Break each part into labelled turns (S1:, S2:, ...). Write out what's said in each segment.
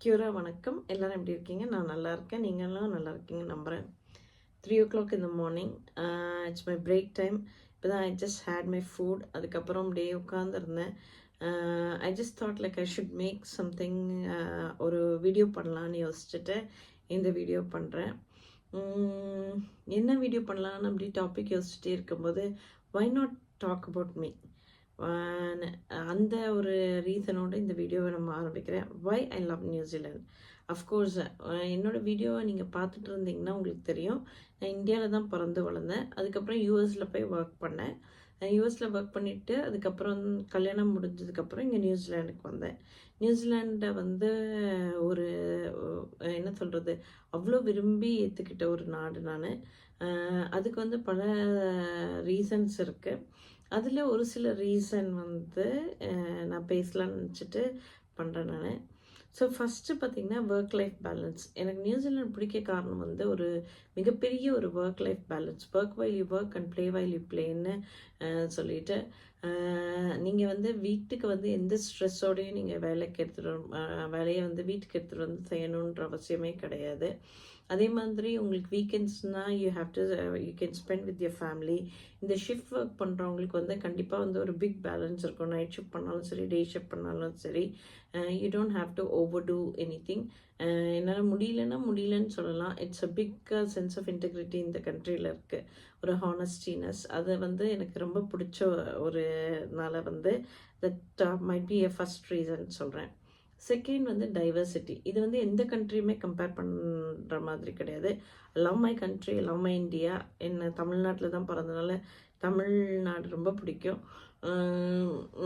S1: Cura வணக்கம். எல்லாரும் எப்படி இருக்கீங்க? நான் நல்லா இருக்கேன். நீங்களும் நல்லா இருக்கீங்க நம்புகிறேன் த்ரீ ஓ கிளாக் இந்த morning it's my break time இப்போ தான் I just had my food அதுக்கப்புறம் அப்படியே உட்காந்துருந்தேன் I just thought like I should make something ஒரு வீடியோ பண்ணலான்னு யோசிச்சுட்டு இந்த வீடியோ பண்ணுறேன் என்ன வீடியோ பண்ணலான்னு அப்படி டாபிக் யோசிச்சுட்டே இருக்கும்போது why not talk about me Uh, அந்த ஒரு ரீசனோட இந்த வீடியோவை நம்ம ஆரம்பிக்கிறேன். Why I love New Zealand of course என்னோடய வீடியோவை நீங்கள் பார்த்துட்டு இருந்தீங்கன்னா உங்களுக்கு தெரியும். நான் இந்தியாவில் தான் பிறந்து வளர்ந்தேன். அதுக்கப்புறம் யூஎஸில் போய் ஒர்க் பண்ணேன். யூஎஸில் ஒர்க் பண்ணிவிட்டு அதுக்கப்புறம் கல்யாணம் முடிஞ்சதுக்கப்புறம் இங்கே நியூசிலாண்டுக்கு வந்தேன். நியூசிலாண்டை வந்து ஒரு என்ன சொல்கிறது அவ்வளோ விரும்பி ஏற்றுக்கிட்ட ஒரு நாடு நான். அதுக்கு வந்து பல ரீசன்ஸ் இருக்குது அதில் ஒரு சில ரீசன் வந்து நான் பேசலாம்னு நினச்சிட்டு பண்ணுறேன் நான். ஸோ ஃபஸ்ட்டு பார்த்திங்கன்னா ஒர்க் லைஃப் பேலன்ஸ் எனக்கு நியூசிலாண்ட் பிடிக்க காரணம் வந்து ஒரு மிகப்பெரிய ஒரு work life balance work while you work and play while you ப்ளேன்னு சொல்லிட்டு நீங்கள் வந்து வீட்டுக்கு வந்து எந்த ஸ்ட்ரெஸ்ஸோடையும் நீங்கள் வேலைக்கு எடுத்துகிட்டு வேலையை வந்து வீட்டுக்கு எடுத்துகிட்டு வந்து செய்யணுன்ற அவசியமே கிடையாது. அதே மாதிரி உங்களுக்கு வீக்கெண்ட்ஸ்னால் you have to you can spend with your family இந்த ஷிஃப்ட் ஒர்க் பண்ணுறவங்களுக்கு வந்து கண்டிப்பாக வந்து ஒரு பிக் பேலன்ஸ் இருக்கும். நைட் ஷிஃப்ட் பண்ணாலும் சரி டே ஷிஃப்ட் பண்ணாலும் சரி you don't have to overdo anything என்னால் முடியலன்னா முடியலன்னு சொல்லலாம். It's a big sense of integrity இந்த கண்ட்ரியில் இருக்குது ஒரு ஹானஸ்டினஸ் அது வந்து எனக்கு ரொம்ப பிடிச்ச ஒரு நாளை வந்து that might be a first reason சொல்கிறேன் செகண்ட் வந்து டைவர்சிட்டி இது வந்து எந்த கண்ட்ரியுமே கம்பேர் பண்ணுற மாதிரி கிடையாது. Love my country love my India என்ன தமிழ்நாட்டில் தான் பிறந்தனால தமிழ்நாடு ரொம்ப பிடிக்கும்.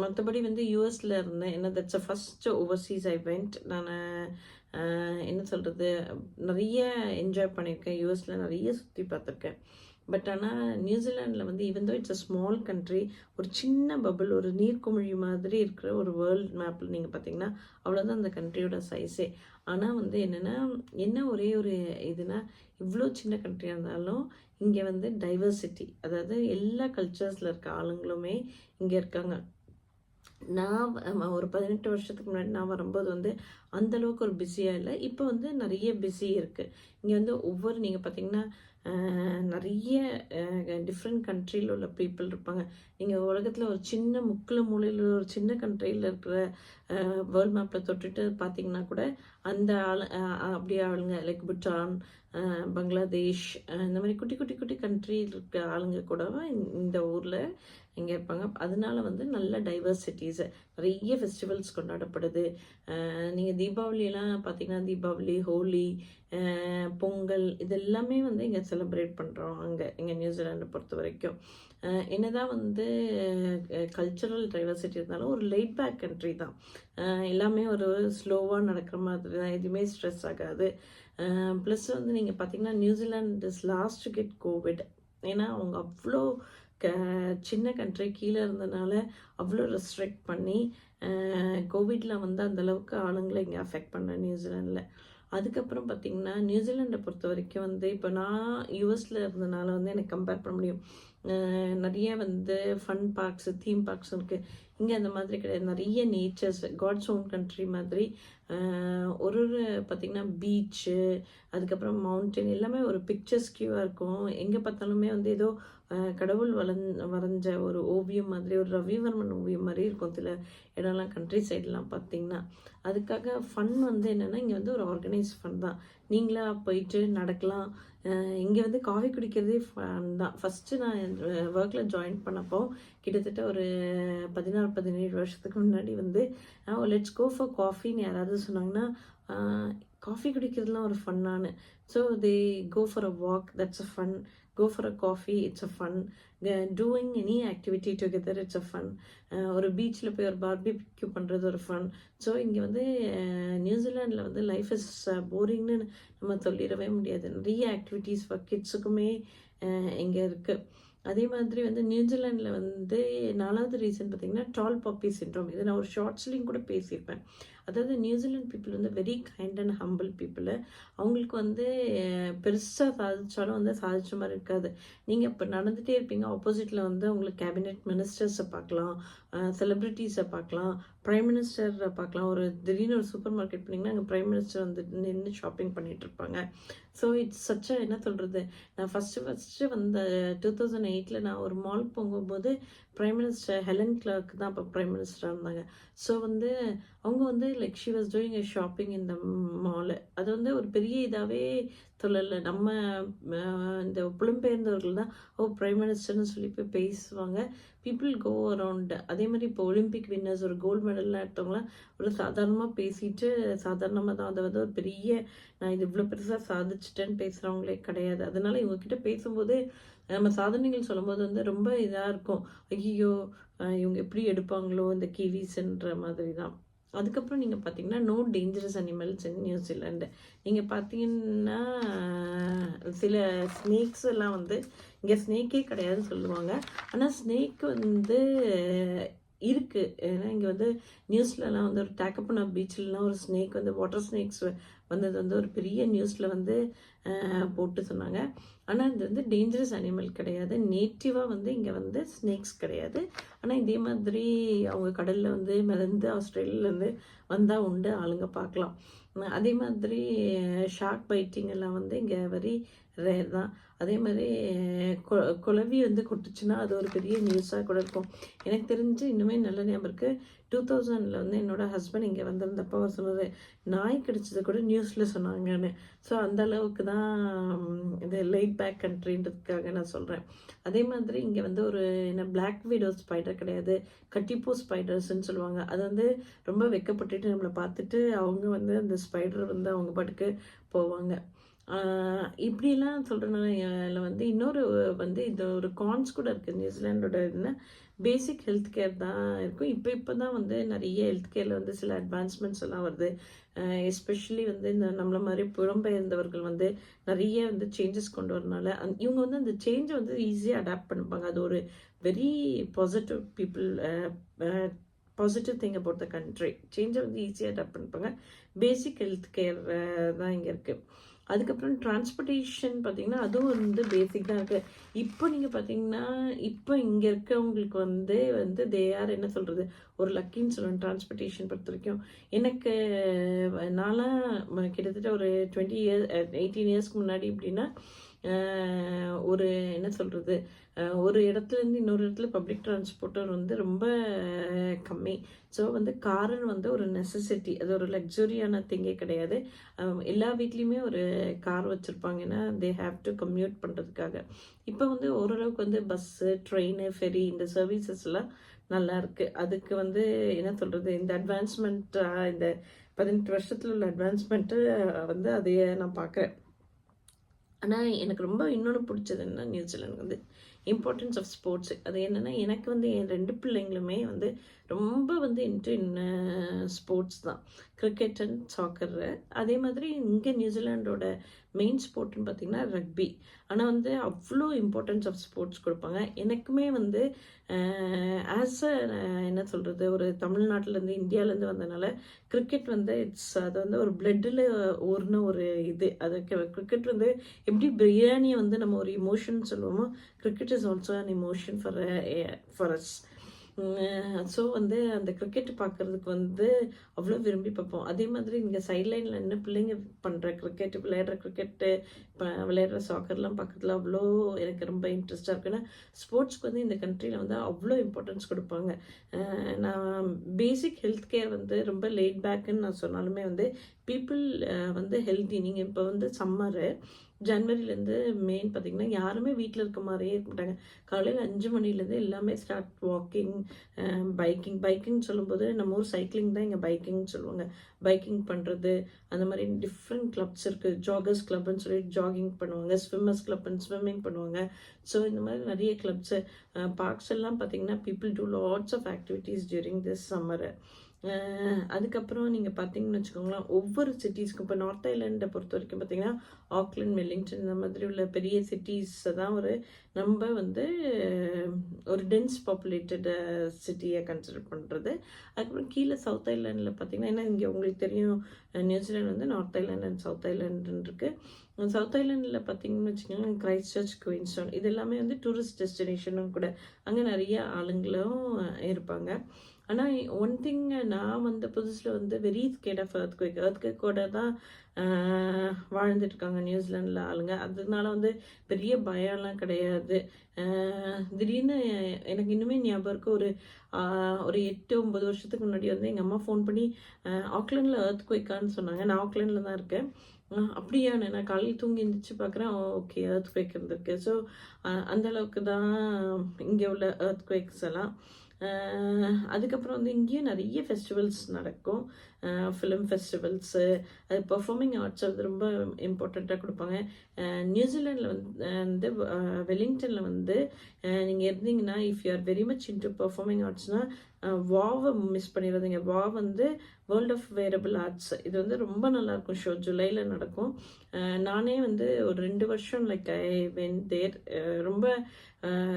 S1: மற்றபடி வந்து யூஎஸில் இருந்தேன். என்ன that's a first overseas I went நான் என்ன சொல்கிறது நிறைய என்ஜாய் பண்ணியிருக்கேன். யூஎஸில் நிறைய சுற்றி பார்த்துருக்கேன். பட் ஆனால் நியூசிலாண்டில் வந்து even though it's a small country ஒரு சின்ன பபுள் ஒரு நீர்க்குமிழி மாதிரி இருக்கிற ஒரு வேர்ல்ட் மேப்பில் நீங்கள் பார்த்தீங்கன்னா அவ்வளோதான் அந்த கண்ட்ரியோட சைஸே ஆனால் வந்து என்னென்னா என்ன ஒரே ஒரு இதுனா இவ்வளோ சின்ன கண்ட்ரியாக இருந்தாலும் இங்கே வந்து டைவர்சிட்டி அதாவது எல்லா கல்ச்சர்ஸில் இருக்க ஆளுங்களுமே இங்கே இருக்காங்க. நான் ஒரு பதினெட்டு வருஷத்துக்கு முன்னாடி நான் வரும்போது வந்து அந்தளவுக்கு ஒரு பிஸியாக இல்லை. இப்போ வந்து நிறைய பிஸி இருக்குது இங்கே வந்து ஒவ்வொரு நீங்கள் பார்த்தீங்கன்னா நிறைய டிஃப்ரெண்ட் கண்ட்ரியில் உள்ள பீப்புள் இருப்பாங்க. நீங்கள் உலகத்தில் ஒரு சின்ன முக்கில் மூலையில் ஒரு சின்ன கண்ட்ரியில் இருக்கிற வேர்ல்ட் மேப்பில் தொட்டுட்டு பார்த்தீங்கன்னா கூட அந்த ஆள் அப்படியே ஆளுங்க லைக் பூட்டான் பங்களாதேஷ் இந்த மாதிரி குட்டி குட்டி குட்டி கண்ட்ரி இருக்க ஆளுங்க கூட இந்த ஊரில் இங்கே இருப்பாங்க. அதனால வந்து நல்ல டைவர்சிட்டிஸ் நிறைய ஃபெஸ்டிவல்ஸ் கொண்டாடப்படுது. நீங்கள் தீபாவளியெல்லாம் பார்த்தீங்கன்னா தீபாவளி ஹோலி பொங்கல் இதெல்லாமே வந்து இங்கே செலிப்ரேட் பண்ணுறோம் அங்கே இங்கே நியூசிலாண்டை பொறுத்த வரைக்கும். என்னதான் வந்து கல்ச்சுரல் டைவர்சிட்டி இருந்தாலும் ஒரு லைட் பேக் கண்ட்ரி தான். எல்லாமே ஒரு ஸ்லோவாக நடக்கிற மாதிரி தான். எதுவுமே ஸ்ட்ரெஸ் ஆகாது. ப்ளஸ் வந்து நீங்கள் பார்த்தீங்கன்னா New Zealand is last get COVID ஏன்னா அவங்க அவ்வளோ க சின்ன கண்ட்ரி கீழே இருந்தனால அவ்வளோ ரெஸ்ட்ரிக்ட் பண்ணி கோவிடில் வந்து அந்தளவுக்கு ஆளுங்களை இங்கே அஃபெக்ட் பண்ண நியூசிலாண்டில் அதுக்கப்புறம் பார்த்திங்கன்னா நியூசிலாண்டை பொறுத்த வரைக்கும் வந்து இப்போ நான் யூஎஸில் இருந்தனால வந்து எனக்கு கம்பேர் பண்ண முடியும். நிறைய வந்து ஃபன் பார்க்ஸ் தீம் பார்க்ஸ் இருக்குது இங்கே அந்த மாதிரி கிடையாது. நிறைய நேச்சர்ஸ் காட்ஸ் ஓன் கண்ட்ரி மாதிரி ஒரு ஒரு பார்த்திங்கன்னா பீச்சு அதுக்கப்புறம் மவுண்டன் எல்லாமே ஒரு பிக்சர்ஸ் கியூவாக இருக்கும். எங்கே பார்த்தாலுமே வந்து ஏதோ கடவுள் வளன் வரைஞ்ச ஒரு ஓவியம் மாதிரி ஒரு ரவிவர்மன் ஓவியம் மாதிரி இருக்கும் சில இடம்லாம் கண்ட்ரி சைட்லாம் பார்த்திங்கன்னா. அதுக்காக ஃபன் வந்து என்னென்னா இங்கே வந்து ஒரு ஆர்கனைஸ் ஃபன் தான். நீங்களாக போயிட்டு நடக்கலாம். இங்கே வந்து காஃபி குடிக்கிறதே ஃபன் தான். ஃபஸ்ட்டு நான் ஒர்க்கில் ஜாயின் பண்ணப்போ கிட்டத்தட்ட ஒரு பதினாறு பதினேழு வருஷத்துக்கு முன்னாடி வந்து லெட்ஸ் கோ ஃபார் காஃபின்னு யாராவது சொன்னாங்கன்னா காஃபி குடிக்கிறதுலாம் ஒரு ஃபன்னானு so they go for a walk that's a fun go for a coffee it's a fun doing any activity together it's a fun ஒரு பீச்சில் போய் ஒரு பார்பி பிக்யூ பண்ணுறது ஒரு ஃபன் ஸோ இங்கே வந்து நியூசிலாண்டில் வந்து லைஃப் இஸ் போரிங்னு நம்ம சொல்லிடவே முடியாது. நிறைய ஆக்டிவிட்டீஸ் ஃபார் கிட்ஸுக்குமே இங்கே இருக்குது அதே மாதிரி வந்து நியூசிலாண்டில் வந்து நாலாவது ரீசன் பார்த்திங்கன்னா டால் பாப்பி சின்ட்ரோம் இதை நான் ஒரு ஷார்ட்ஸ்லேயும் கூட பேசியிருப்பேன். அதாவது நியூசிலாந்து பீப்புள் வந்து very kind and humble people அவங்களுக்கு வந்து பெருசாக சாதித்தாலும் வந்து சாதிச்ச மாதிரி இருக்காது. நீங்கள் இப்போ நடந்துகிட்டே இருப்பீங்க ஆப்போசிட்டில் வந்து உங்களுக்கு கேபினெட் மினிஸ்டர்ஸை பார்க்கலாம் செலிப்ரிட்டிஸை பார்க்கலாம் ப்ரைம் மினிஸ்டரை பார்க்கலாம். ஒரு திடீர்னு ஒரு சூப்பர் மார்க்கெட் போனீங்கன்னா அங்கே ப்ரைம் மினிஸ்டர் வந்து நின்று ஷாப்பிங் பண்ணிகிட்டு இருப்பாங்க. ஸோ இட்ஸ் சச்ச என்ன சொல்கிறது நான் ஃபஸ்ட்டு ஃபஸ்ட்டு வந்த டூ தௌசண்ட் எயிட்டில் நான் ஒரு மால் போகும்போது ப்ரைம் மினிஸ்டர் ஹெலன் கிளர்க் தான் அப்போ ப்ரைம் மினிஸ்டராக இருந்தாங்க. ஸோ வந்து அவங்க வந்து like she was doing a shopping இந்த மாலு அது வந்து ஒரு பெரிய இதாகவே சொல்லலை. நம்ம இந்த புலம்பெயர்ந்தவர்கள் தான் ஓ ப்ரைம் மினிஸ்டர்னு சொல்லி போய் பேசுவாங்க. பீப்புள் கோ அரவுண்ட் அதே மாதிரி இப்போ ஒலிம்பிக் வின்னர்ஸ் ஒரு கோல்டு மெடல்லாம் எடுத்தவங்களாம் ஒரு சாதாரணமாக பேசிட்டு சாதாரணமாக தான் அதை வந்து ஒரு பெரிய நான் இது இவ்வளோ பெருசாக சாதிச்சிட்டேன்னு பேசுகிறவங்களே கிடையாது. அதனால இவங்கக்கிட்ட பேசும்போது நம்ம சாதனைகள் சொல்லும்போது வந்து ரொம்ப இதாக இருக்கும். ஐயோ இவங்க எப்படி எடுப்பாங்களோ இந்த கிவிஸ்ன்ற மாதிரி தான் அதுக்கப்புறம் நீங்கள் பார்த்தீங்கன்னா no dangerous animals in New Zealand நீங்கள் பார்த்தீங்கன்னா சில ஸ்னேக்ஸ் எல்லாம் வந்து இங்கே ஸ்னேக்கே கிடையாதுன்னு சொல்லுவாங்க. ஆனால் ஸ்னேக் வந்து இருக்குது ஏன்னா இங்கே வந்து நியூஸ்லலாம் வந்து ஒரு டேக்கப்பண்ணா பீச்சிலலாம் ஒரு ஸ்னேக் வந்து வாட்டர் ஸ்னேக்ஸ் வந்தது வந்து ஒரு பெரிய நியூஸில் வந்து போட்டு சொன்னாங்க. ஆனால் இது வந்து டேஞ்சரஸ் அனிமல் கிடையாது. நேட்டிவாக வந்து இங்கே வந்து ஸ்னேக்ஸ் கிடையாது. ஆனால் இதே மாதிரி அவங்க கடலில் வந்து மிதந்து ஆஸ்திரேலியாவிலேருந்து வந்தால் உண்டு ஆளுங்க பார்க்கலாம் அதே மாதிரி ஷார்க் பைட்டிங் எல்லாம் வந்து இங்கே வெரி ரேர் தான். அதே மாதிரி கொ- குளவி வந்து கொட்டுச்சுன்னா அது ஒரு பெரிய நியூஸாக கூட இருக்கும். எனக்கு தெரிஞ்சு இன்னுமே நல்ல ஞாபகம் இருக்குது டூ தௌசண்டில் வந்து என்னோட ஹஸ்பண்ட் இங்கே வந்திருந்தப்போ அவர் சொன்னார் நாய் கடிச்சது கூட நியூஸில் சொன்னாங்கன்னு. ஸோ அந்த அளவுக்கு தான் இது லைட் பேக் கண்ட்ரின்றதுக்காக நான் சொல்கிறேன் அதே மாதிரி இங்கே வந்து ஒரு என்ன பிளாக் வீடோ ஸ்பைடர் கிடையாது. கட்டிப்பூ ஸ்பைடர்ஸ்ன்னு சொல்லுவாங்க. அது வந்து ரொம்ப வெக்கப்பட்டுட்டு நம்மளை பார்த்துட்டு அவங்க வந்து அந்த ஸ்பைடர் வந்து அவங்க பாட்டுக்கு போவாங்க. இப்படிலாம் சொல்கிறனால வந்து இன்னொரு வந்து இது ஒரு கான்ஸ் கூட இருக்குது நியூசிலாண்டோட இதுனா பேசிக் ஹெல்த் கேர் தான் இருக்கும். இப்போ இப்போ தான் வந்து நிறைய ஹெல்த் கேரில் வந்து சில அட்வான்ஸ்மெண்ட்ஸ் எல்லாம் வருது. எஸ்பெஷலி வந்து இந்த நம்மளை மாதிரி புலம்பெயர்ந்தவர்கள் வந்து நிறைய வந்து சேஞ்சஸ் கொண்டு வரனால அந் இவங்க வந்து அந்த சேஞ்சை வந்து ஈஸியாக அடாப்ட் பண்ணிப்பாங்க. அது ஒரு very positive people positive thing about the country சேஞ்சை வந்து ஈஸியாக அடாப்ட் பண்ணிப்பாங்க. பேசிக் ஹெல்த் கேர் தான் இங்கே இருக்குது அதுக்கப்புறம் டிரான்ஸ்போர்ட்டேஷன் பார்த்தீங்கன்னா அதுவும் வந்து பேசிக் தான் இருக்குது இப்போ நீங்கள் பார்த்தீங்கன்னா இப்போ இங்கே இருக்கவங்களுக்கு வந்து வந்து தே ஆர் என்ன சொல்கிறது ஒரு லக்கின்னு சொல்லுவேன் டிரான்ஸ்போர்ட்டேஷன் பொறுத்த வரைக்கும். எனக்கு நான்லாம் கிட்டத்தட்ட ஒரு டுவெண்ட்டி இயர்ஸ் எயிட்டீன் இயர்ஸ்க்கு முன்னாடி இப்படின்னா ஒரு என்ன சொல்கிறது ஒரு இடத்துலேருந்து இன்னொரு இடத்துல பப்ளிக் டிரான்ஸ்போர்ட்டர் வந்து ரொம்ப கம்மி. ஸோ வந்து காருன்னு வந்து ஒரு நெசசிட்டி அது ஒரு லக்ஸுரியான திங்கே கிடையாது. எல்லா வீட்லேயுமே ஒரு கார் வச்சுருப்பாங்க. ஏன்னா தே ஹாவ் டு கம்யூட் பண்ணுறதுக்காக இப்போ வந்து ஓரளவுக்கு வந்து பஸ்ஸு ட்ரெயின் ஃபெரி இந்த சர்வீசஸ்லாம் நல்லா இருக்குது அதுக்கு வந்து என்ன சொல்கிறது இந்த அட்வான்ஸ்மெண்ட்டாக இந்த பதினெட்டு வருஷத்தில் உள்ள அட்வான்ஸ்மெண்ட்டு வந்து அதையே நான் பார்க்குறேன் ஆனால் எனக்கு ரொம்ப இன்னொன்று பிடிச்சது என்ன நியூசிலாந்து வந்து இம்பார்ட்டன்ஸ் ஆஃப் ஸ்போர்ட்ஸ் அது என்னென்னா எனக்கு வந்து என் ரெண்டு பிள்ளைங்களுமே வந்து ரொம்ப வந்து இன்ட்டு ஸ்போர்ட்ஸ் தான். கிரிக்கெட் அண்ட் சாக்கர் அதே மாதிரி இங்கே நியூசிலாண்டோட மெயின் ஸ்போர்ட்னு பார்த்தீங்கன்னா ரக்பி ஆனால் வந்து அவ்வளோ இம்பார்ட்டன்ஸ் ஆஃப் ஸ்போர்ட்ஸ் கொடுப்பாங்க. எனக்குமே வந்து ஆஸ் அ என்ன சொல்கிறது ஒரு தமிழ்நாட்டிலேருந்து இந்தியாவிலேருந்து வந்தனால கிரிக்கெட் வந்து இட்ஸ் அது வந்து ஒரு பிளட்டில் ஊர்ன ஒரு இது. அது கிரிக்கெட் வந்து எப்படி பிரியாணியை வந்து நம்ம ஒரு emotion சொல்லுவோமோ cricket is also an emotion for for us so வந்து அந்த கிரிக்கெட் பார்க்கறதுக்கு வந்து அவ்வளோ விரும்பி பார்ப்போம். அதே மாதிரி இங்கே சைட்லைனில் என்ன பிள்ளைங்க பண்ணுற கிரிக்கெட் விளையாடுற கிரிக்கெட்டு விளையாடுற சாக்கர்லாம் பார்க்குறதுல அவ்வளோ எனக்கு ரொம்ப இன்ட்ரெஸ்டாக இருக்கு. ஏன்னா ஸ்போர்ட்ஸ்க்கு வந்து இந்த கண்ட்ரியில் வந்து அவ்வளோ இம்பார்ட்டன்ஸ் கொடுப்பாங்க. நான் பேசிக் ஹெல்த் கேர் வந்து ரொம்ப லேட் பேக்குன்னு நான் சொன்னாலுமே வந்து பீப்புள் வந்து ஹெல்த்தி நீங்கள் இப்போ வந்து சம்மரு ஜனவரிலேருந்து மெயின் பார்த்தீங்கன்னா யாருமே வீட்டில் இருக்க மாதிரியே இருக்க மாட்டாங்க. காலையில் அஞ்சு மணிலேருந்து எல்லாமே ஸ்டார்ட் வாக்கிங் பைக்கிங் பைக்கிங் சொல்லும்போது நம்ம ஊர் சைக்கிளிங் தான் இங்கே பைக்கிங் சொல்லுவாங்க. பைக்கிங் பண்ணுறது அந்த மாதிரி டிஃப்ரெண்ட் கிளப்ஸ் இருக்குது ஜாகர்ஸ் கிளப்னு சொல்லி ஜாகிங் பண்ணுவாங்க. ஸ்விம்மர்ஸ் கிளப்னு ஸ்விம்மிங் பண்ணுவாங்க. ஸோ இந்த மாதிரி நிறைய கிளப்ஸு பார்க்ஸ் எல்லாம் பார்த்திங்கன்னா people do lots of activities during this summer அதுக்கப்புறம் நீங்கள் பார்த்தீங்கன்னு வச்சுக்கோங்களேன் ஒவ்வொரு சிட்டிஸ்க்கும் இப்போ நார்த் ஐலாண்டை பொறுத்த வரைக்கும் பார்த்தீங்கன்னா ஆக்லண்ட் வெல்லிங்டன் இந்த மாதிரி உள்ள பெரிய சிட்டிஸை தான் ஒரு நம்ம வந்து ஒரு டென்ஸ் பாப்புலேட்டட் சிட்டியை கன்சிடர் பண்ணுறது அதுக்கப்புறம் கீழே சவுத் ஐலாண்டில் பார்த்தீங்கன்னா ஏன்னா இங்கே உங்களுக்கு தெரியும் நியூசிலாண்ட் வந்து நார்த் ஐலாண்ட் அண்ட் சவுத் ஐலாண்டுன்னு இருக்குது சவுத் ஐலாண்டில் பார்த்தீங்கன்னு வச்சுக்கோங்களேன் கிரைஸ்ட் சர்ச் குயின்ஸ்டோன் இது எல்லாமே வந்து டூரிஸ்ட் டெஸ்டினேஷனும் கூட அங்கே நிறைய ஆளுங்களும் இருப்பாங்க. ஆனால் ஒன் திங் நான் வந்த புதுசில் வந்து very scared of earthquake quick earthquake-ஓட தான் ஆஹ், வாழ்ந்துட்டு இருக்காங்க நியூசிலாண்டில் ஆளுங்க. அதனால வந்து பெரிய பயம்லாம் கிடையாது. திடீர்னு எனக்கு இன்னுமே ஞாபகம் இருக்கு ஒரு ஒரு எட்டு ஒன்பது வருஷத்துக்கு முன்னாடி வந்து எங்கள் அம்மா ஃபோன் பண்ணி ஆக்லாண்டில் earthquake-ஆன்னு சொன்னாங்க. நான் ஆக்லாண்டில் தான் இருக்கேன். ஆஹ், அப்படியாண்ணே நான் காலையில் தூங்கி எழுந்திரிச்சு பார்க்குறேன் ஓகே earthquake இருந்திருக்கு. ஸோ அந்தளவுக்கு தான் இங்கே உள்ள earthquakes எல்லாம். அதுக்கப்புறம் வந்து இங்கேயும் நிறைய ஃபெஸ்டிவல்ஸ் நடக்கும். ஃபிலிம் ஃபெஸ்டிவல்ஸு அது பெர்ஃபார்மிங் ஆர்ட்ஸ் அது ரொம்ப இம்பார்ட்டண்ட்டாக கொடுப்பாங்க. நியூசிலாண்டில் வந்து வந்து வெலிங்டனில் வந்து நீங்கள் இருந்தீங்கன்னா if you are very much into performing ஆர்ட்ஸ்னால் வாவை மிஸ் பண்ணிடாதீங்க. வா வந்து வேர்ல்ட் ஆஃப் வேரபிள் ஆர்ட்ஸ் இது வந்து ரொம்ப நல்லாயிருக்கும் ஷோ ஜூலையில் நடக்கும். நானே வந்து ஒரு ரெண்டு வருஷம் லைக் ஐ வென் தேர் ரொம்ப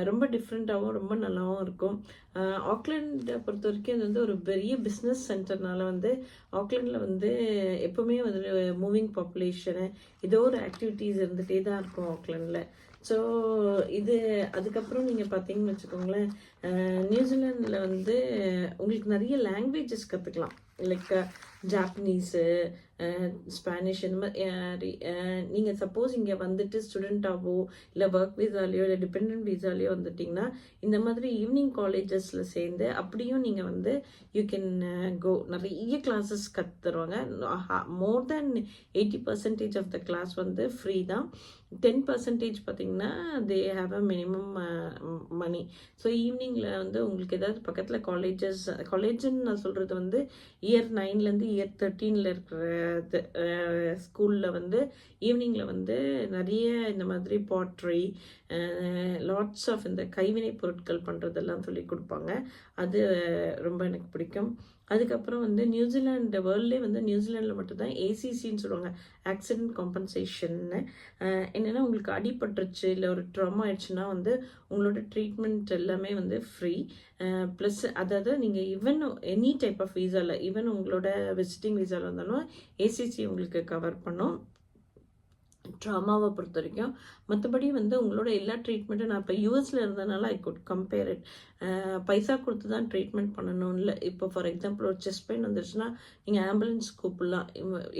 S1: ரொம்ப டிஃப்ரெண்ட்டாகவும் ரொம்ப நல்லாவும் இருக்கும். ஆக்லாண்டை பொறுத்த வரைக்கும் இது வந்து ஒரு பெரிய பிஸ்னஸ் சென்டர்னால வந்து ஆக்லாண்டில் வந்து எப்போவுமே வந்து மூவிங் பாப்புலேஷனு ஏதோ ஒரு ஆக்டிவிட்டீஸ் இருந்துகிட்டே தான் இருக்கும் ஆக்லாண்டில் ஸோ இது அதுக்கப்புறம் நீங்கள் பார்த்தீங்கன்னு வச்சுக்கோங்களேன் நியூசிலாண்டில் வந்து உங்களுக்கு நிறைய லாங்குவேஜஸ் கற்றுக்கலாம் லைக் ஜாப்பனீஸு ஸ்பானிஷ் இந்த மாதிரி நீங்கள் சப்போஸ் இங்கே வந்துட்டு ஸ்டூடெண்ட்டாகவோ இல்லை ஒர்க் வீசாலேயோ இல்லை டிபெண்ட் வீசாலேயோ வந்துட்டிங்கன்னா இந்த மாதிரி ஈவினிங் காலேஜஸில் சேர்ந்து அப்படியும் நீங்கள் வந்து யூ கேன் கோ நிறைய classes கற்றுருவாங்க more then eighty percentage of the class வந்து ஃப்ரீ தான். டென் பர்சன்டேஜ் பார்த்தீங்கன்னா they have a minimum money so ஈவினிங்கில் வந்து உங்களுக்கு ஏதாவது பக்கத்தில் காலேஜஸ் காலேஜுன்னு நான் சொல்கிறது வந்து இயர் நைன்லேருந்து இயர் தேர்ட்டீனில் இருக்கிறது uh, ஸ்கூலில் வந்து ஈவினிங்கில் வந்து நிறைய இந்த மாதிரி பாட்ரி லாட்ஸ் ஆஃப் இந்த கைவினை பொருட்கள் பண்ணுறதெல்லாம் சொல்லி கொடுப்பாங்க. அது ரொம்ப எனக்கு பிடிக்கும். அதுக்கப்புறம் வந்து நியூசிலாண்டு வேர்ல்ட்லேயே வந்து நியூசிலாண்டில் மட்டும்தான் ஏசிசின்னு சொல்லுவாங்க. ஆக்சிடென்ட் காம்பன்சேஷன்னு என்னென்னா உங்களுக்கு அடிபட்டுருச்சு இல்லை ஒரு ட்ரம் ஆயிடுச்சுன்னா வந்து உங்களோட ட்ரீட்மெண்ட் எல்லாமே வந்து ஃப்ரீ ப்ளஸ் அதாவது நீங்கள் ஈவன் எனி டைப் ஆஃப் வீசாவில் ஈவன் உங்களோட விசிட்டிங் வீசாவில் இருந்தாலும் ஏசிசி உங்களுக்கு கவர் பண்ணும். ட்ராமாவை பொறுத்த வரைக்கும் மற்றபடி வந்து உங்களோட எல்லா ட்ரீட்மெண்ட்டும் நான் இப்போ யூஎஸில் இருந்தனால ஐ குட் கம்பேர் இட் பைசா கொடுத்து தான் ட்ரீட்மெண்ட் பண்ணணும் இல்லை இப்போ ஃபார் எக்ஸாம்பிள் ஒரு செஸ்ட் பெயின் வந்துருச்சுன்னா நீங்கள் ஆம்புலன்ஸ் கூப்பிடலாம்.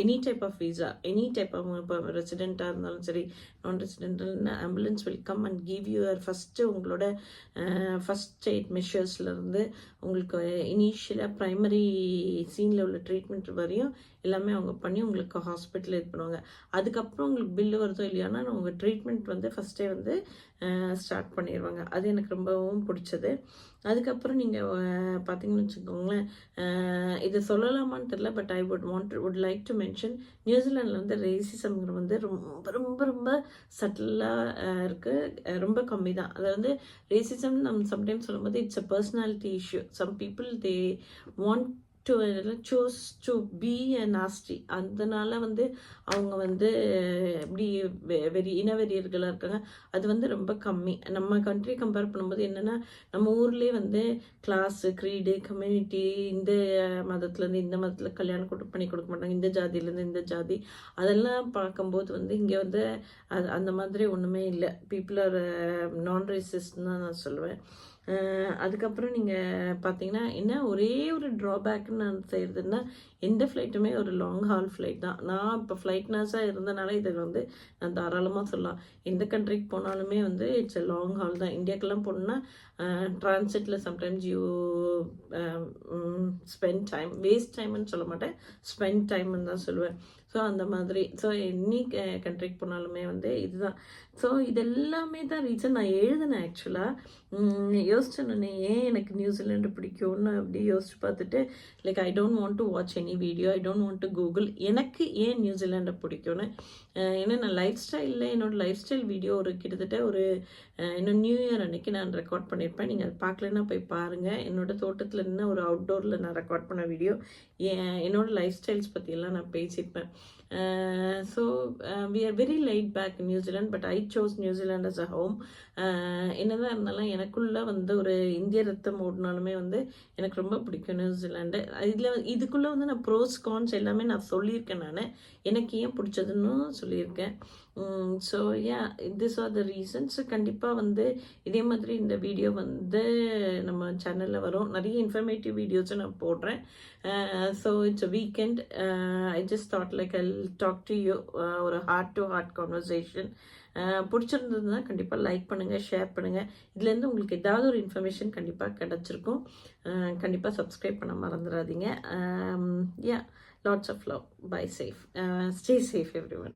S1: Any type of visa any type of இப்போ ரெசிடெண்ட்டாக இருந்தாலும் சரி நான் ரெசிடென்ட்னா ambulance will come and give you first உங்களோட ஃபஸ்ட் எய்ட் மெஷர்ஸ்லேருந்து உங்களுக்கு இனிஷியலாக ப்ரைமரி சீனில் உள்ள ட்ரீட்மெண்ட் வரையும் எல்லாமே அவங்க பண்ணி உங்களுக்கு ஹாஸ்பிட்டல் இது பண்ணுவாங்க. அதுக்கப்புறம் உங்களுக்கு பில்லு வருதோ இல்லையானா உங்கள் ட்ரீட்மெண்ட் வந்து ஃபஸ்ட்டே வந்து ஸ்டார்ட் பண்ணிடுவாங்க அது எனக்கு ரொம்பவும் பிடிச்சது. அதுக்கப்புறம் நீங்கள் பார்த்தீங்கன்னு வச்சுக்கோங்களேன் இதை இது சொல்லலாமான்னு தெரில but I would want would like to mention நியூசிலாண்டில் வந்து ரேசிசம்ங்கிறது வந்து ரொம்ப ரொம்ப ரொம்ப சட்டிலாக இருக்குது ரொம்ப கம்மி தான் அது வந்து ரேசிசம் நம்ம சம்டைம்ஸ் சொல்லும்போது it's a personality issue some people they want to choose to be a nasty அதனால வந்து அவங்க வந்து இப்படி வெ- வெறி இனவெறியர்களாக இருக்காங்க. அது வந்து ரொம்ப கம்மி. நம்ம கண்ட்ரி கம்பேர் பண்ணும்போது என்னென்னா நம்ம ஊர்லேயே வந்து கிளாஸு க்ரீடு கம்யூனிட்டி இந்த மதத்துலேருந்து இந்த மதத்தில் கல்யாணம் கொடு பண்ணி கொடுக்க மாட்டாங்க. இந்த ஜாதியிலேருந்து இந்த ஜாதி. அதெல்லாம் பார்க்கும்போது வந்து இங்கே வந்து அது அந்த மாதிரி ஒன்றுமே இல்லை. பீப்புள் ஆர் நான் ரேசிஸ்ட்னு தான் நான் சொல்லுவேன். அதுக்கப்புறம் நீங்கள் பார்த்தீங்கன்னா என்ன ஒரே ஒரு ட்ராபேக்குன்னு நான் செய்கிறதுன்னா எந்த ஃப்ளைட்டுமே ஒரு லாங் ஹால் ஃப்ளைட் தான். நான் இப்போ ஃப்ளைட் நர்ஸாக இருந்தனால இதை வந்து நான் தாராளமாக சொல்லலாம். எந்த கண்ட்ரிக்கு போனாலுமே வந்து இட்ஸ் எ லாங் ஹால் தான். இந்தியாக்கெல்லாம் போனோம்னா ட்ரான்சிட்டில் sometimes you spend time waste டைம்னு சொல்ல மாட்டேன். ஸ்பெண்ட் டைம்னு தான் சொல்லுவேன். ஸோ அந்த மாதிரி. ஸோ எனி கண்ட்ரிக்கு போனாலுமே வந்து இதுதான். ஸோ இதெல்லாமே தான் ரீசன் நான் எழுதினேன் ஆக்சுவலாக யோசிச்சேன் ஏன் எனக்கு நியூசிலாண்டு பிடிக்கும்னு அப்படி யோசிச்சு பார்த்துட்டு like I don't want to watch any video I don't want to Google எனக்கு ஏன் நியூசிலாண்டை பிடிக்கும்னு ஏன்னா நான் லைஃப் ஸ்டைலில் என்னோடய லைஃப் ஸ்டைல் வீடியோ ஒரு கிட்டத்தட்ட ஒரு இன்னும் நியூ இயர் அன்னைக்கு நான் ரெக்கார்ட் பண்ணியிருப்பேன் நீங்கள் அது பார்க்கலன்னா போய் பாருங்கள் என்னோட தோட்டத்தில் நின்று ஒரு அவுட்டோரில் நான் ரெக்கார்ட் பண்ண வீடியோ என்னோடய லைஃப் ஸ்டைல்ஸ் பற்றியெல்லாம் நான் பேசியிருப்பேன். So we are very laid back New Zealand but I chose New Zealand as a home என்னதான் இருந்தாலும் எனக்குள்ளே வந்து ஒரு இந்திய ரத்தம் ஓடினாலுமே வந்து எனக்கு ரொம்ப பிடிக்கும் நியூசிலாண்டு இதில் இதுக்குள்ளே வந்து நான் ப்ரோஸ் கான்ஸ் எல்லாமே நான் சொல்லியிருக்கேன் நான். எனக்கு ஏன் பிடிச்சதுன்னு சொல்லியிருக்கேன். So yeah this are the reasons கண்டிப்பாக வந்து இதே மாதிரி இந்த வீடியோ வந்து நம்ம சேனலில் வரும். நிறைய இன்ஃபர்மேட்டிவ் வீடியோஸும் நான் போடுறேன். So it's a weekend I just thought like I talk to you ஒரு ஹார்ட் டு ஹார்ட் கான்வர்சேஷன் பிடிச்சிருந்ததுன்னா கண்டிப்பாக லைக் பண்ணுங்கள் ஷேர் பண்ணுங்கள் இதுலேருந்து உங்களுக்கு ஏதாவது ஒரு இன்ஃபர்மேஷன் கண்டிப்பாக கிடச்சிருக்கும். Uh, கண்டிப்பாக சப்ஸ்கிரைப் பண்ண மறந்துடாதீங்க. Yeah lots of love bye safe stay safe everyone